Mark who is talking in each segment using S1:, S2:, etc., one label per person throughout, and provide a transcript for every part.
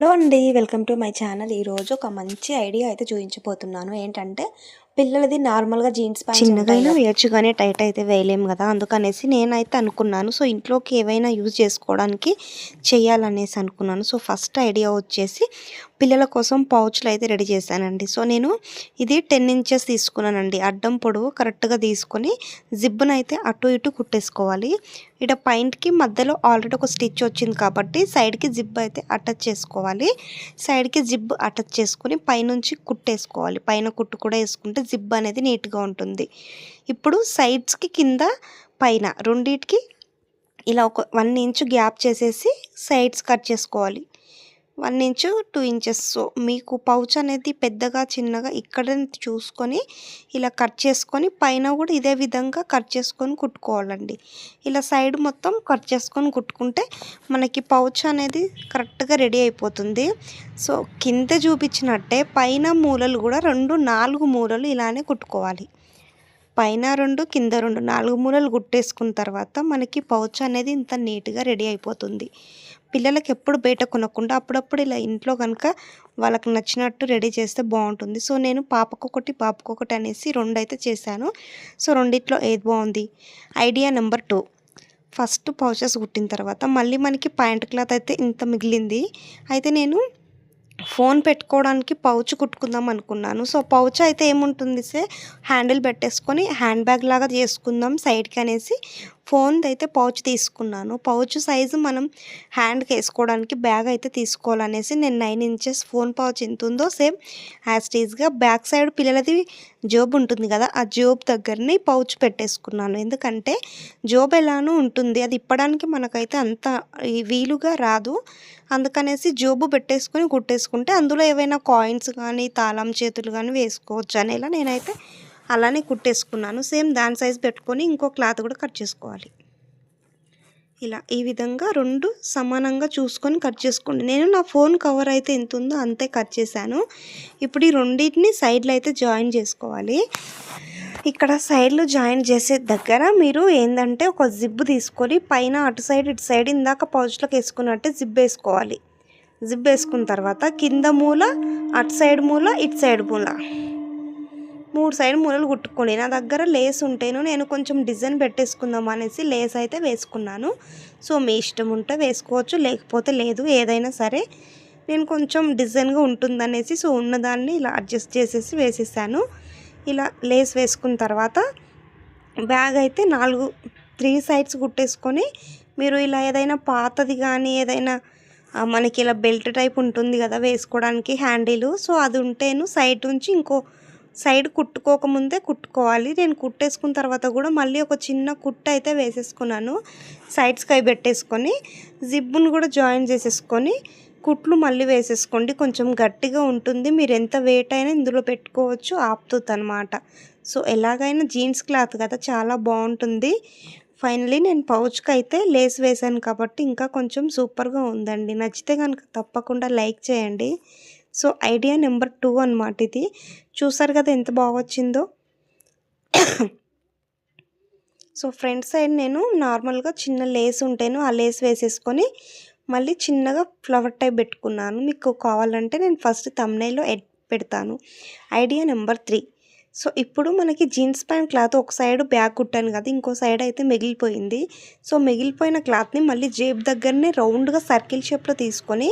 S1: Hello అండి welcome to my channel. ఈరోజు ఒక మంచి ఐడియా అయితే చూపించబోతున్నాను. ఏంటంటే పిల్లలది నార్మల్గా జీన్స్ ప్యాంట్
S2: చిన్నగైనా వేయచ్చు కానీ టైట్ అయితే వేయలేము కదా. అందుకనేసి నేనైతే అనుకున్నాను. సో ఇంట్లోకి ఏవైనా యూజ్ చేసుకోవడానికి చేయాలనేసి అనుకున్నాను. సో ఫస్ట్ ఐడియా వచ్చేసి పిల్లల కోసం పౌచ్లు అయితే రెడీ చేశానండి. సో నేను ఇది టెన్ ఇంచెస్ తీసుకున్నానండి. అడ్డం పొడవు కరెక్ట్గా తీసుకొని జిబ్బును అయితే అటు ఇటు కుట్టేసుకోవాలి. ఇక్కడ పైంట్కి మధ్యలో ఆల్రెడీ ఒక స్టిచ్ వచ్చింది కాబట్టి సైడ్కి జిబ్ అయితే అటాచ్ చేసుకోవాలి. సైడ్కి జిబ్ అటాచ్ చేసుకొని పైనుంచి కుట్టేసుకోవాలి. పైన కుట్టు కూడా వేసుకుంటే జిప్ అనేది నీట్గా ఉంటుంది. ఇప్పుడు సైడ్స్కి కింద పైన రెండింటికి ఇలా ఒక వన్ ఇంచు గ్యాప్ చేసేసి సైడ్స్ కట్ చేసుకోవాలి. One inch two inches. So మీకు పౌచ్ అనేది పెద్దగా చిన్నగా ఇక్కడ చూసుకొని ఇలా కట్ చేసుకొని పైన కూడా ఇదే విధంగా కట్ చేసుకొని కుట్టుకోవాలండి. ఇలా సైడ్ మొత్తం కట్ చేసుకొని కుట్టుకుంటే మనకి పౌచ్ అనేది కరెక్ట్గా రెడీ అయిపోతుంది. సో కింద చూపించినట్టే పైన మూలలు కూడా రెండు నాలుగు మూలలు ఇలానే కుట్టుకోవాలి. పైన రెండు కింద రెండు నాలుగు మూలలు కుట్టేసుకున్న తర్వాత మనకి పౌచ్ అనేది ఇంత నీట్గా రెడీ అయిపోతుంది. పిల్లలకి ఎప్పుడు బయట కొనకుండా అప్పుడప్పుడు ఇలా ఇంట్లో కనుక వాళ్ళకి నచ్చినట్టు రెడీ చేస్తే బాగుంటుంది. సో నేను పాపకొకటి పాపకొకటి అనేసి రెండు అయితే చేశాను. సో రెండిట్లో ఏది బాగుంది? Idea number two. First pouches కుట్టిన తర్వాత మళ్ళీ మనకి పాయింట్ క్లాత్ అయితే ఇంత మిగిలింది. అయితే నేను ఫోన్ పెట్టుకోవడానికి పౌచ్ కుట్టుకుందాం అనుకున్నాను. సో పౌచ్ అయితే ఏముంటుంది సే? హ్యాండిల్ పెట్టేసుకొని హ్యాండ్ బ్యాగ్ లాగా చేసుకుందాం సైడ్కి అనేసి ఫోన్ది అయితే పౌచ్ తీసుకున్నాను. పౌచ్ సైజు మనం హ్యాండ్కి వేసుకోవడానికి బ్యాగ్ అయితే తీసుకోవాలనేసి నేను నైన్ ఇంచెస్ ఫోన్ పౌచ్ ఎంత ఉందో సేమ్ హ్యాస్టీజ్గా బ్యాక్ సైడ్ పిల్లలది జోబ్ ఉంటుంది కదా ఆ జోబ్ దగ్గరని పౌచ్ పెట్టేసుకున్నాను. ఎందుకంటే జోబ్ ఎలానూ ఉంటుంది. అది ఇప్పడానికి మనకైతే అంత వీలుగా రాదు. అందుకనేసి జోబు పెట్టేసుకొని కుట్టేసుకుంటే అందులో ఏవైనా కాయిన్స్ కానీ తాళం చేతులు కానీ వేసుకోవచ్చు అనేలా నేనైతే అలానే కుట్టేసుకున్నాను. సేమ్ దాని సైజ్ పెట్టుకొని ఇంకో క్లాత్ కూడా కట్ చేసుకోవాలి. ఇలా ఈ విధంగా రెండు సమానంగా చూసుకొని కట్ చేసుకోండి. నేను నా ఫోన్ కవర్ అయితే ఎంత ఉందో అంతే కట్ చేశాను. ఇప్పుడు ఈ రెండింటిని సైడ్లో అయితే జాయిన్ చేసుకోవాలి. ఇక్కడ సైడ్లు జాయిన్ చేసే దగ్గర మీరు ఏంటంటే ఒక జిబ్ తీసుకొని పైన అటు సైడ్ ఇటు సైడ్ ఇందాక పౌచ్లోకి వేసుకున్నట్టే జిబ్ వేసుకోవాలి. జిబ్ వేసుకున్న తర్వాత కింద మూల అటు సైడ్ మూల ఇటు సైడ్ మూల. మూడు సైడ్ మూలలు కుట్టుకోండి నా దగ్గర లేస్ ఉంటేను నేను కొంచెం డిజైన్ పెట్టేసుకుందాం అనేసి లేస్ అయితే వేసుకున్నాను. సో మీ ఇష్టం ఉంటే వేసుకోవచ్చు లేకపోతే లేదు ఏదైనా సరే. నేను కొంచెం డిజైన్గా ఉంటుందనేసి సో ఉన్నదాన్ని ఇలా అడ్జస్ట్ చేసేసి వేసేసాను. ఇలా లేస్ వేసుకున్న తర్వాత బ్యాగ్ అయితే నాలుగు త్రీ సైడ్స్ కుట్టేసుకొని మీరు ఇలా ఏదైనా పాతది కానీ ఏదైనా మనకి ఇలా బెల్ట్ టైప్ ఉంటుంది కదా వేసుకోవడానికి హ్యాండిల్. సో అది ఉంటేను సైడ్ నుంచి ఇంకో సైడ్ కుట్టుకోకముందే కుట్టుకోవాలి. నేను కుట్టేసుకున్న తర్వాత కూడా మళ్ళీ ఒక చిన్న కుట్టు అయితే వేసేసుకున్నాను. సైడ్స్కి అవి పెట్టేసుకొని జిబ్బును కూడా జాయిన్ చేసేసుకొని కుట్లు మళ్ళీ వేసేసుకోండి. కొంచెం గట్టిగా ఉంటుంది. మీరు ఎంత వెయిట్ అయినా ఇందులో పెట్టుకోవచ్చు. ఆపుతుంది అనమాట సో ఎలాగైనా జీన్స్ క్లాత్ కదా చాలా బాగుంటుంది. ఫైనలీ నేను పౌచ్కి అయితే లేస్ వేసాను కాబట్టి ఇంకా కొంచెం సూపర్గా ఉందండి. నచ్చితే కనుక తప్పకుండా లైక్ చేయండి. సో ఐడియా నెంబర్ టూ అనమాట ఇది. చూసారు కదా ఎంత బాగా వచ్చిందో? సో ఫ్రంట్ సైడ్ నేను నార్మల్గా చిన్న లేస్ ఉంటేను ఆ లేస్ వేసేసుకొని మళ్ళీ చిన్నగా ఫ్లవర్ టైప్ పెట్టుకున్నాను. మీకు కావాలంటే నేను ఫస్ట్ తమ్నైలో ఎడ్ పెడతాను. Idea number three. సో ఇప్పుడు మనకి జీన్స్ ప్యాంట్ క్లాత్ ఒక సైడ్ బ్యాగ్ కుట్టాను కదా ఇంకో సైడ్ అయితే మిగిలిపోయింది. సో మిగిలిపోయిన క్లాత్ని మళ్ళీ జేబ్ దగ్గరనే రౌండ్గా సర్కిల్ షేప్లో తీసుకొని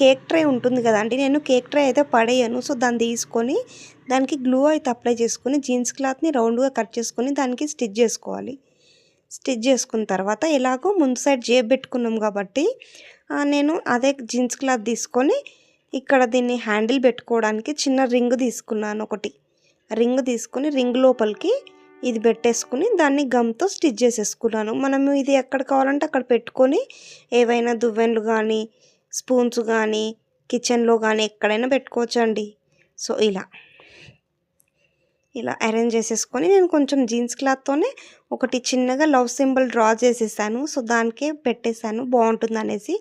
S2: కేక్ ట్రే ఉంటుంది కదండి నేను కేక్ ట్రే అయితే పడేయను. సో దాన్ని తీసుకొని దానికి గ్లూ అయితే అప్లై చేసుకొని జీన్స్ క్లాత్ని రౌండ్గా కట్ చేసుకొని దానికి స్టిచ్ చేసుకోవాలి. స్టిచ్ చేసుకున్న తర్వాత ఎలాగో ముందు సైడ్ జేబ్ పెట్టుకున్నాం కాబట్టి నేను అదే జీన్స్ క్లాత్ తీసుకొని ఇక్కడ దీన్ని హ్యాండిల్ పెట్టుకోవడానికి చిన్న రింగ్ తీసుకున్నాను ఒకటి. రింగ్ తీసుకుని రింగ్ లోపలికి ఇది పెట్టేసుకుని దాన్ని గమ్తో స్టిచ్ చేసేసుకున్నాను. మనము ఇది ఎక్కడ కావాలంటే అక్కడ పెట్టుకొని ఏవైనా దువ్వెన్లు కానీ స్పూన్స్ కానీ కిచెన్లో కానీ ఎక్కడైనా పెట్టుకోవచ్చండి. సో ఇలా. ఇలా అరేంజ్ చేసేసుకొని నేను కొంచెం జీన్స్ క్లాత్తోనే ఒకటి చిన్నగా లవ్ సింబల్ డ్రా చేసేసాను. సో దానికే పెట్టేశాను. బాగుంటుంది అనేసి.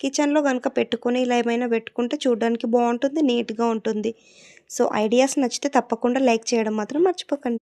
S2: కిచెన్లో కనుక పెట్టుకొని ఇలా ఏమైనా పెట్టుకుంటే చూడడానికి బాగుంటుంది నీట్గా ఉంటుంది. సో ఐడియాస్ నచ్చితే తప్పకుండా లైక్ చేయడం మాత్రం మర్చిపోకండి.